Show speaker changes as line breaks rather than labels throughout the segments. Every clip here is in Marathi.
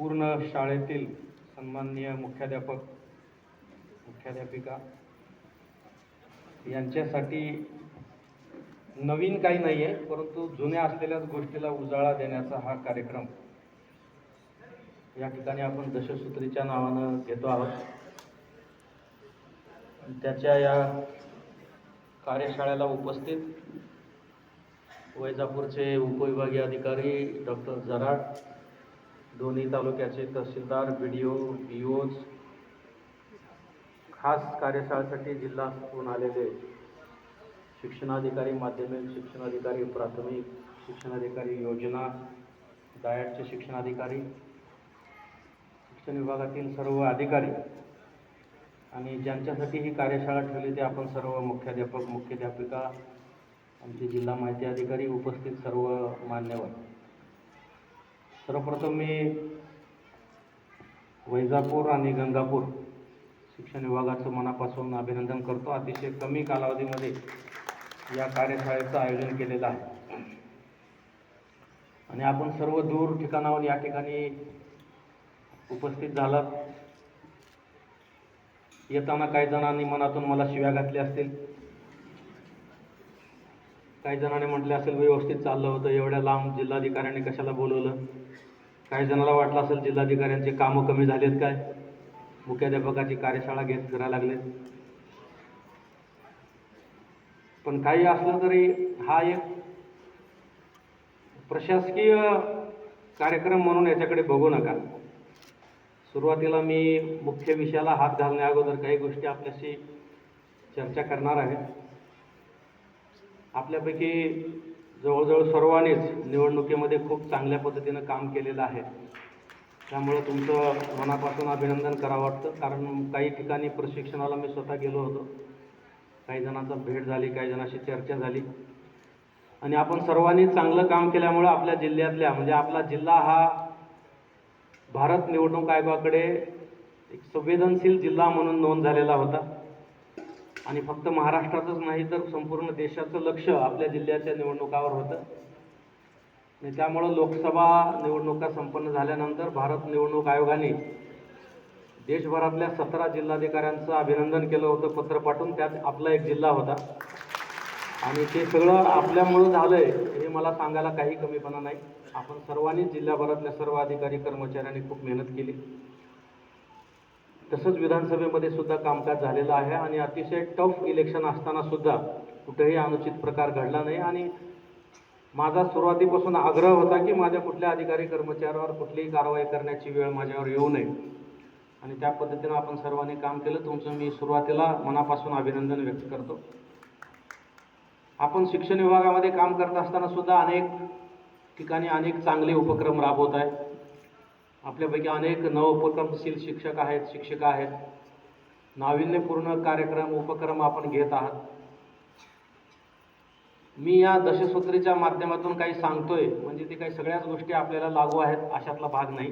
पूर्ण शाळेतील सन्माननीय मुख्याध्यापक मुख्याध्यापिका यांच्यासाठी नवीन काही नाही आहे परंतु जुन्या असलेल्याच गोष्टीला उजाळा देण्याचा हा कार्यक्रम. या ठिकाणी आपण दशसूत्रीच्या नावानं घेतो आहोत. त्याच्या या कार्यशाळेला उपस्थित वैजापूरचे उपविभागीय अधिकारी डॉक्टर जराड दोन्ही तालुक्याचे तहसीलदार बी डी ओ बी ओज खास कार्यशाळेसाठी जिल्ह्यातून आलेले शिक्षणाधिकारी माध्यमिक शिक्षणाधिकारी प्राथमिक शिक्षणाधिकारी योजना डायटचे शिक्षणाधिकारी शिक्षण विभागातील सर्व अधिकारी आणि ज्यांच्यासाठी ही कार्यशाळा ठेवली ते आपण सर्व मुख्याध्यापक मुख्याध्यापिका आमचे जिल्हा माहिती अधिकारी उपस्थित सर्व मान्यवर. सर्वप्रथम मी वैजापूर आणि गंगापूर शिक्षण विभागाचं मनापासून अभिनंदन करतो. अतिशय कमी कालावधीमध्ये या कार्यशाळेचं आयोजन केलेलं आहे. आणि आपण सर्व दूर ठिकाणाहून या ठिकाणी उपस्थित झालात. येताना काही जणांनी मनातून मला शिव्या घातल्या असतील. काही जणांनी म्हटले असेल व्यवस्थित चाललं होतं एवढ्या लांब जिल्हाधिकाऱ्यांनी कशाला बोलवलं? काही जणाला वाटलं असेल जिल्हाधिकाऱ्यांचे कामं कमी झालेत काय? मुख्याध्यापकाची कार्यशाळा घेत फिरायला लागलेत. पण काही असलं तरी हा एक प्रशासकीय कार्यक्रम म्हणून याच्याकडे बघू नका. सुरुवातीला मी मुख्य विषयाला हात घालण्या अगोदर काही गोष्टी आपल्याशी चर्चा करणार आहे. आपल्यापैकी जवळजवळ सर्वांनीच निवडणुकीमध्ये खूप चांगल्या पद्धतीनं काम केलेलं आहे. त्यामुळं तुमचं मनापासून अभिनंदन करावं वाटतं. कारण काही ठिकाणी प्रशिक्षणाला मी स्वतः गेलो होतो. काही जणांचा भेट झाली काही जणांशी चर्चा झाली. आणि आपण सर्वांनी चांगलं काम केल्यामुळं आपल्या जिल्ह्यातल्या म्हणजे आपला जिल्हा हा भारत निवडणूक आयोगाकडे एक संवेदनशील जिल्हा म्हणून नोंद झालेला होता. आणि फक्त महाराष्ट्रातच नाही तर संपूर्ण देशाचं लक्ष आपल्या जिल्ह्याच्या निवडणुकावर होतं. आणि त्यामुळं लोकसभा निवडणुका संपन्न झाल्यानंतर भारत निवडणूक आयोगाने देशभरातल्या सतरा जिल्हाधिकाऱ्यांचं अभिनंदन केलं होतं पत्र पाठवून. त्यात आपला एक जिल्हा होता. आणि ते सगळं आपल्यामुळं झालंय हे मला सांगायला काही कमीपणा नाही. आपण सर्वांनीच जिल्ह्याभरातल्या सर्व अधिकारी कर्मचाऱ्यांनी खूप मेहनत केली. तसंच विधानसभेमध्ये सुद्धा कामकाज झालेलं आहे आणि अतिशय टफ इलेक्शन असताना सुद्धा कुठेही अनुचित प्रकार घडला नाही. आणि माझा सुरुवातीपासून आग्रह होता की माझ्या कुठल्या अधिकारी कर्मचाऱ्यावर कुठलीही कारवाई करण्याची वेळ माझ्यावर येऊ नये. आणि त्या पद्धतीनं आपण सर्वांनी काम केलं. तुमचं मी सुरुवातीला मनापासून अभिनंदन व्यक्त करतो. आपण शिक्षण विभागामध्ये काम करत असताना सुद्धा अनेक ठिकाणी अनेक चांगले उपक्रम राबवत आहे. आपल्यापैकी अनेक नवोपक्रमशील शिक्षक आहेत शिक्षिका आहेत. नाविन्यपूर्ण कार्यक्रम उपक्रम आपण घेत आहात. मी या दशसूत्रीच्या माध्यमातून काही सांगतोय म्हणजे ते काही सगळ्याच गोष्टी आपल्याला लागू आहेत अशातला भाग नाही.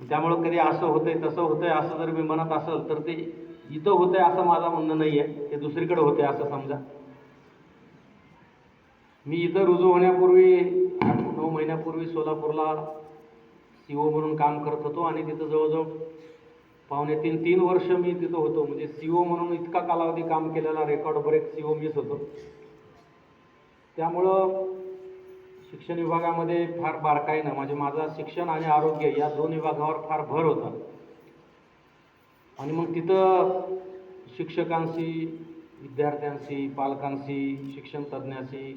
त्यामुळं कधी असं होतंय तसं होतंय असं जर मी म्हणत असेल तर ते इथं होतंय असं माझं म्हणणं नाही आहे ते दुसरीकडे होते असं समजा. मी इथं रुजू होण्यापूर्वी आठ नऊ महिन्यापूर्वी सोलापूरला सी ओ म्हणून काम करत होतो आणि तिथं जवळजवळ पावणे तीन तीन वर्ष मी तिथं होतो. म्हणजे सी ओ म्हणून इतका कालावधी काम केलेला रेकॉर्ड ब्रेक सी ओ मीच होतो. त्यामुळं शिक्षण विभागामध्ये फार बारकाईनं म्हणजे माझा शिक्षण आणि आरोग्य या दोन विभागावर फार भर होता. आणि मग तिथं शिक्षकांशी विद्यार्थ्यांशी पालकांशी शिक्षण तज्ज्ञांशी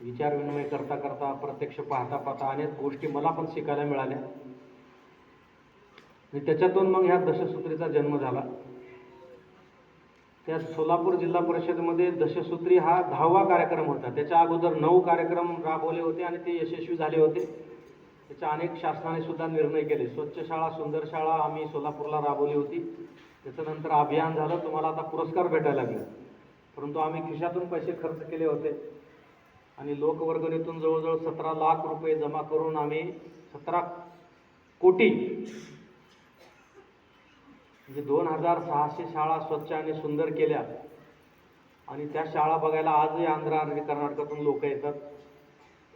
विचारविनिमय करता करता प्रत्यक्ष पाहता पाहता अनेक गोष्टी मला पण शिकायला मिळाल्या. आणि त्याच्यातून मग ह्या दशसूत्रीचा जन्म झाला. त्या सोलापूर जिल्हा परिषदेमध्ये दशसूत्री हा दहावा कार्यक्रम होता. त्याच्या अगोदर नऊ कार्यक्रम राबवले होते आणि ते यशस्वी झाले होते. त्याच्या अनेक शासनाने सुद्धा निर्णय केले. स्वच्छ शाळा सुंदर शाळा आम्ही सोलापूरला राबवली होती. त्याच्यानंतर अभियान झालं. तुम्हाला आता पुरस्कार भेटायला लागले. परंतु आम्ही खिशातून पैसे खर्च केले होते. आणि लोकवर्गणीतून जवळजवळ सतरा लाख रुपये जमा करून आम्ही सतरा कोटी म्हणजे दोन हजार सहाशे शाळा स्वच्छ आणि सुंदर केल्या. आणि त्या शाळा बघायला आजही आंध्र आणि कर्नाटकातून लोक येतात.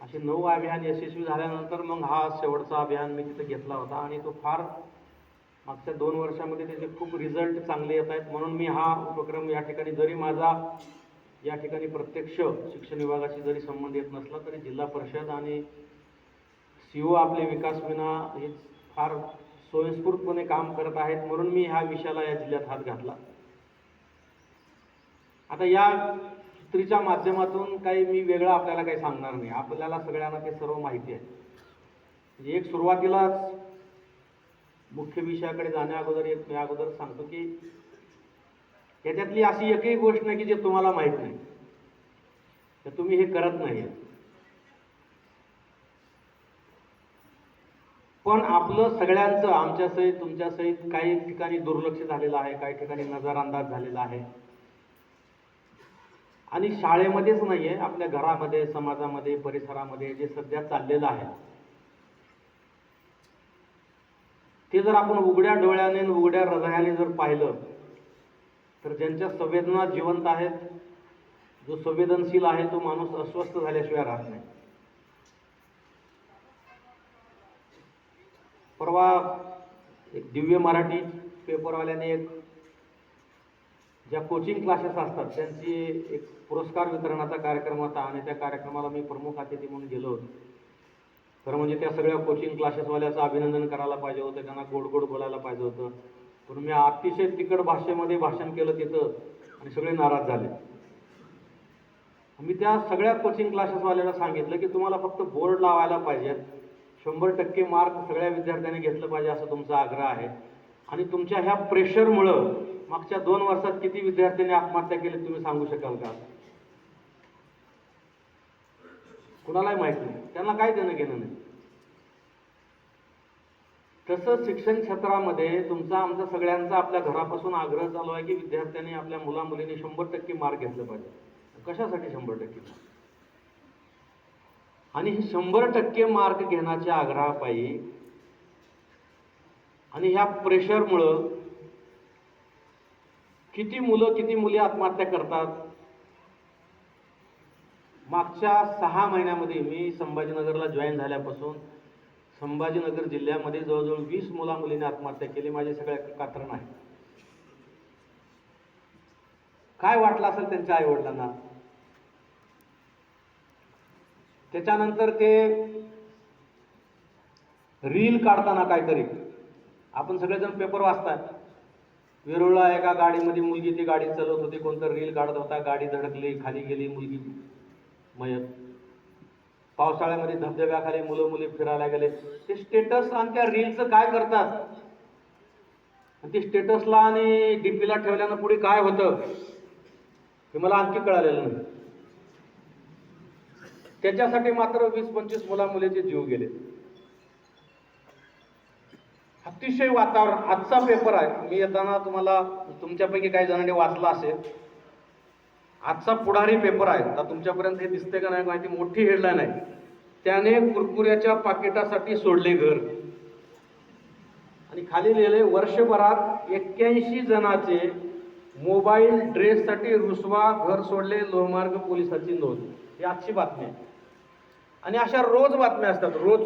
असे नऊ अभियान यशस्वी झाल्यानंतर मग हा शेवटचा अभियान मी तिथे घेतला होता. आणि तो फार मागच्या दोन वर्षामध्ये त्याचे खूप रिझल्ट चांगले येत आहेत. म्हणून मी हा उपक्रम या ठिकाणी जरी माझा या ठिकाणी प्रत्यक्ष शिक्षण विभागाशी जरी संबंध येत नसला तरी जिल्हा परिषद आणि सी ओ आपले विकास विना हे फार स्वयंस्फूर्तपणे काम करत आहेत म्हणून मी ह्या विषयाला या जिल्ह्यात हात घातला. आता या स्त्रीच्या माध्यमातून काही मी वेगळं आपल्याला काही सांगणार नाही. आपल्याला सगळ्यांना ते सर्व माहिती आहे. म्हणजे एक सुरुवातीलाच मुख्य विषयाकडे जाण्या अगोदर एक मी अगोदर सांगतो की त्याच्यातली अशी एकही गोष्ट नाही की जे तुम्हाला माहीत नाही. तर तुम्ही हे करत नाही. पण आपलं सगळ्यांचं आमच्या सहित तुमच्या सहित काही ठिकाणी दुर्लक्ष झालेलं आहे काही ठिकाणी नजरअंदाज झालेला आहे. आणि शाळेमध्येच नाही आहे आपल्या घरामध्ये समाजामध्ये परिसरामध्ये जे सध्या चाललेलं आहे. ते जर आपण उघड्या डोळ्याने उघड्या हृदयाने जर पाहिलं तर ज्यांच्या संवेदना जिवंत आहेत जो संवेदनशील आहे तो माणूस अस्वस्थ झाल्याशिवाय राहत नाही. परवा एक दिव्य मराठी पेपरवाल्याने एक ज्या कोचिंग क्लासेस असतात त्यांची एक पुरस्कार वितरणाचा कार्यक्रम होता आणि त्या कार्यक्रमाला मी प्रमुख अतिथी म्हणून गेलो होतो. तर म्हणजे त्या सगळ्या कोचिंग क्लासेसवाल्याचं अभिनंदन करायला पाहिजे होतं त्यांना गोड गोड बोलायला पाहिजे होतं. पण मी अतिशय तिकड भाषेमध्ये भाषण केलं तिथं आणि सगळे नाराज झाले. मी त्या सगळ्या कोचिंग क्लासेसवाल्याला सांगितलं की तुम्हाला फक्त बोर्ड लावायला पाहिजेत शंभर टक्के मार्क सगळ्या विद्यार्थ्यांनी घेतलं पाहिजे असं तुमचा आग्रह आहे. आणि तुमच्या ह्या प्रेशरमुळं मागच्या दोन वर्षात किती विद्यार्थ्यांनी आत्महत्या केली तुम्ही सांगू शकाल का? कुणालाही माहीत नाही. त्यांना काय देणं घेणं नाही. तसं शिक्षण क्षेत्रामध्ये तुमचा आमचा सगळ्यांचा आपल्या घरापासून आग्रह चालू आहे की विद्यार्थ्यांनी आपल्या मुला मुलींनी शंभर टक्के मार्क घेतलं पाहिजे. कशासाठी शंभर टक्के आणि हे शंभर टक्के मार्क घेण्याच्या आग्रहापायी आणि ह्या प्रेशरमुळं किती मुलं किती मुली आत्महत्या करतात? मागच्या सहा महिन्यामध्ये मी संभाजीनगरला जॉईन झाल्यापासून संभाजीनगर जिल्ह्यामध्ये जवळजवळ वीस मुला मुलींनी आत्महत्या केली. माझे सगळ्या कात्रण आहे काय वाटलं असेल त्यांच्या आई वडिलांना त्याच्यानंतर ते रील काढताना काहीतरी. आपण सगळेजण पेपर वाचताय. वेरूळला एका गाडीमध्ये मुलगी ती गाडी चालवत होती. कोणतं रील काढत होता. गाडी धडकली खाली गेली मुलगी मयत. पावसाळ्यामध्ये धबधब्याखाली मुलं मुली फिरायला गेले. ते स्टेटस आणि त्या रीलचं काय करतात? आणि ते स्टेटसला आणि डीपीला ठेवल्यानं पुढे काय होतं? हे मला आणखी कळालेलं नाही. त्याच्यासाठी मात्र वीस पंचवीस मुला मुलीचे जीव गेले. अतिशय वातावरण आजचा पेपर आहे. मी येताना तुम्हाला तुमच्यापैकी काही जणांनी वाचला असेल. आजचा पुढारी पेपर आहे. आता तुमच्यापर्यंत हे दिसते का नाही माहिती मोठी हेडलाईन आहे. त्याने कुरकुऱ्याच्या पाकिटासाठी सोडले घर. आणि खाली लिहिले वर्षभरात एक्क्याऐंशी जणाचे मोबाईल ड्रेससाठी रुसवा घर सोडले लोहमार्ग पोलिसाची नोंद. ही आजची बातमी आहे. आणि अशा रोज बातम्या असतात रोज.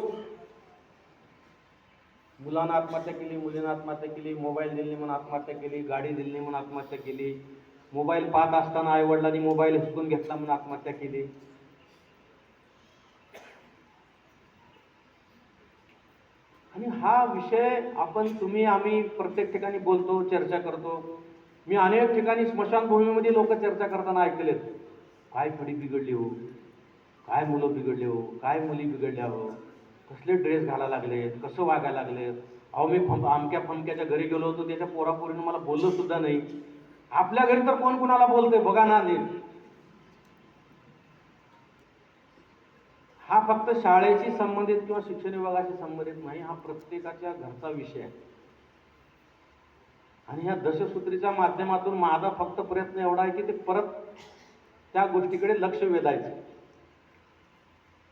मुलांना आत्महत्या केली मुलीनं आत्महत्या केली मोबाईल दिली म्हणून आत्महत्या केली गाडी दिली म्हणून आत्महत्या केली. मोबाईल पाहत असताना आई वडिलांनी मोबाईल हिसकून घेतला म्हणून आत्महत्या केली. आणि हा विषय आपण तुम्ही आम्ही प्रत्येक ठिकाणी बोलतो चर्चा करतो. मी अनेक ठिकाणी स्मशानभूमीमध्ये लोक चर्चा करताना ऐकलेत. काय फडी बिघडली हो? काय मुलं बिघडले हो? काय मुली बिघडल्या हो? कसले ड्रेस घालायला लागलेत? कसं वागायला लागलेत? अहो मी फम आमक्या फमक्याच्या घरी गेलो होतो त्याच्या पोरापोरीनं मला बोललो सुद्धा नाही. आपल्या घरी तर कोण कोणाला बोलतोय? बघा ना नीट. हा फक्त शाळेशी संबंधित किंवा शिक्षण विभागाशी संबंधित नाही हा प्रत्येकाच्या घरचा विषय आहे. आणि ह्या दशसूत्रीच्या माध्यमातून माझा फक्त प्रयत्न एवढा आहे की ते परत त्या गोष्टीकडे लक्ष वेधायचं.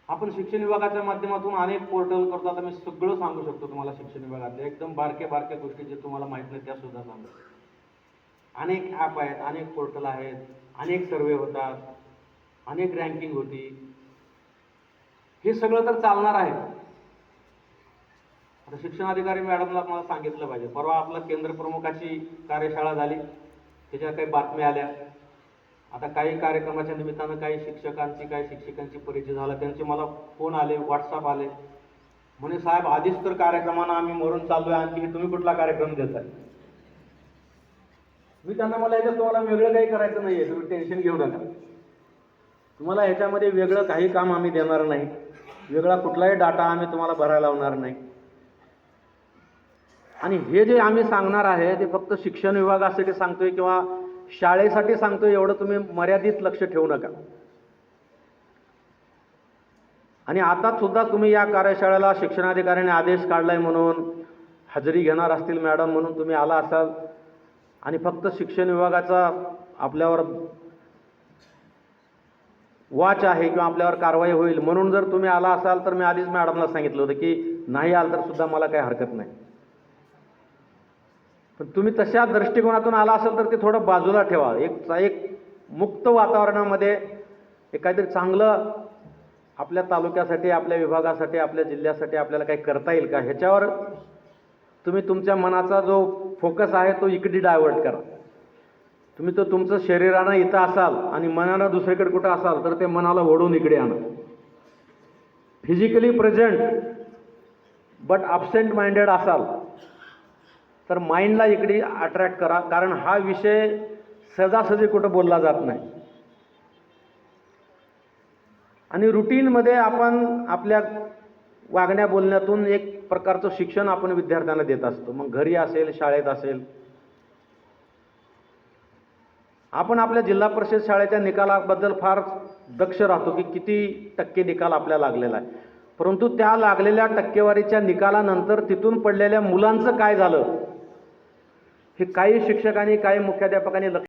आपण शिक्षण विभागाच्या माध्यमातून अनेक पोर्टल करतो. आता मी सगळं सांगू शकतो तुम्हाला शिक्षण विभागातले. एकदम बारक्या बारक्या गोष्टी जे तुम्हाला माहीत नाही त्या सुद्धा सांगतो अनेक ॲप आहेत अनेक पोर्टल आहेत अनेक सर्वे होतात अनेक रँकिंग होती. हे सगळं तर चालणार आहे. आता शिक्षणाधिकारी मॅडमला मला सांगितलं पाहिजे. परवा आपलं केंद्र प्रमुखाची कार्यशाळा झाली. त्याच्या काही बातम्या आल्या. आता काही कार्यक्रमाच्या निमित्तानं काही शिक्षकांची काही शिक्षकांची परिचय झाला. त्यांचे मला फोन आले व्हॉट्सअप आले. म्हणे साहेब आधीच तर कार्यक्रमानं आम्ही मरून चाललो आहे आणखी तुम्ही कुठला कार्यक्रम देताय? मी त्यांना मला याच्यात तुम्हाला वेगळं काही करायचं नाहीये तुम्ही टेन्शन घेऊ नका. तुम्हाला ह्याच्यामध्ये वेगळं काही काम आम्ही देणार नाही. वेगळा कुठलाही डाटा आम्ही तुम्हाला भरायला लावणार नाही. आणि हे जे आम्ही सांगणार आहे ते फक्त शिक्षण विभागासाठी सांगतोय किंवा शाळेसाठी सांगतोय एवढं तुम्ही मर्यादित लक्ष ठेवू नका. आणि आता सुद्धा तुम्ही या कार्यशाळेला शिक्षणाधिकाऱ्याने आदेश काढलाय म्हणून हजेरी घेणार असतील मॅडम म्हणून तुम्ही आला असाल आणि फक्त शिक्षण विभागाचा आपल्यावर वाच आहे किंवा आपल्यावर कारवाई होईल म्हणून जर तुम्ही आला असाल तर मी आधीच मॅडमला सांगितलं होतं की नाही आलं तर सुद्धा मला काही हरकत नाही. पण तुम्ही तशा दृष्टिकोनातून आला असेल तर ते थोडं बाजूला ठेवा. एक एक मुक्त वातावरणामध्ये एक काहीतरी चांगलं आपल्या तालुक्यासाठी आपल्या विभागासाठी आपल्या जिल्ह्यासाठी आपल्याला काही करता येईल का? ह्याच्यावर तुम्ही तुमच्या मनाचा जो फोकस आहे तो इकडे डायव्हर्ट करा. तुम्ही तो तुमचं शरीरानं इथं असाल आणि मनानं दुसरीकडे कुठं असाल तर ते मनाला ओढून इकडे आणा. Physically present but absent minded असाल तर माइंडला इकडे अट्रॅक्ट करा कारण हा विषय सहजासहजी कुठं बोलला जात नाही. आणि रुटीनमध्ये आपण आपल्या वागण्या बोलण्यातून एक प्रकारचं शिक्षण आपण विद्यार्थ्यांना देत असतो. मग घरी असेल शाळेत असेल. आपण आपल्या जिल्हा परिषद शाळेच्या निकालाबद्दल फार दक्ष राहतो की किती टक्के निकाल आपल्या लागलेला आहे. परंतु त्या लागलेल्या टक्केवारीच्या निकालानंतर तिथून पडलेल्या मुलांचं काय झालं? हे काही शिक्षकांनी काही मुख्याध्यापकांनी लक्ष